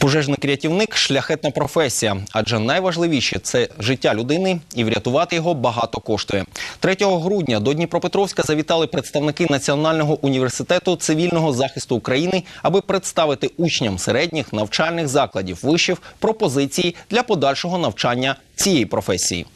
Пожежник-рятівник шляхетна професія, адже найважливіше це життя людини, і врятувати його багато коштує. 3 грудня до Дніпропетровська завітали представники Національного університету цивільного захисту України, аби представити учням середніх навчальних закладів вишів пропозиції для подальшого навчання цієї професії.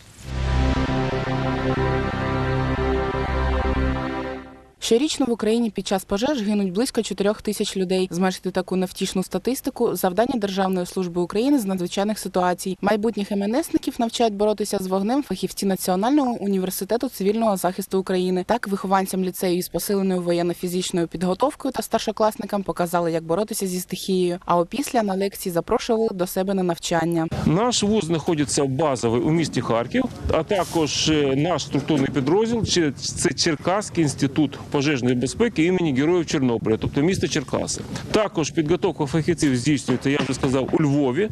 Щорічно в Україні під час пожеж гинуть близько 4 тисяч людей. Зменшити таку невтішну статистику завдання Державної служби України з надзвичайних ситуацій. Майбутніх МНСників навчають боротися з вогнем фахівці Національного університету цивільного захисту України. Так, вихованцям ліцею із посиленою воєнно-фізичною підготовкою та старшокласникам показали, як боротися зі стихією. А опісля на лекції запрошували до себе на навчання. Наш вуз знаходиться базовий у місті Харків, а також е, наш структурний підрозділ це Черкаський інститут пожежної безпеки імені Героїв Чорнобиля, тобто місто Черкаси. Також підготовка фахівців здійснюється, я вже сказав, у Львові,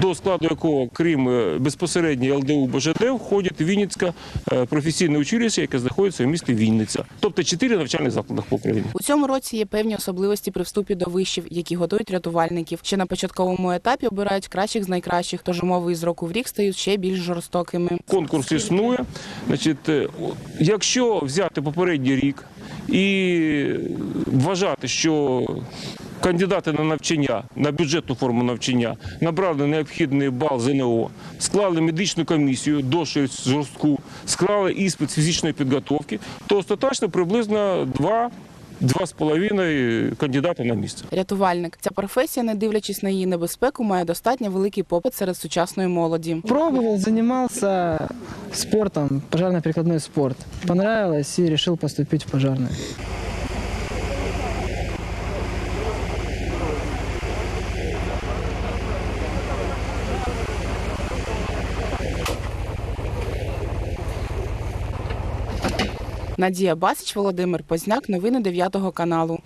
до складу якого, крім е, безпосередньо ЛДУ БЖД, входить Вінницьке професійне училище, яке знаходиться в місті Вінниця. Тобто чотири навчальних заклади по Україні. У цьому році є певні особливості при вступі до вишів, які готують рятувальників. Ще на початковому етапі обирають кращих з найкращих, тож умови із року в рік стають ще більш жорстокими. конкурс існує. Значить, е, якщо взяти попередній рік і вважати, що кандидати на навчання, на бюджетну форму навчання набрали необхідний бал ЗНО, склали медичну комісію, досить жорстку, склали іспит фізичної підготовки, то остаточно приблизно два. Два з половиною кандидата на місце. Рятувальник ця професія, не дивлячись на її небезпеку, має достатньо великий попит серед сучасної молоді. Пробував, займався спортом, пожарно-прикладний спорт. Понравилось і вирішив поступити в пожарный. Надія Басич, Володимир Позняк. Новини 9 каналу.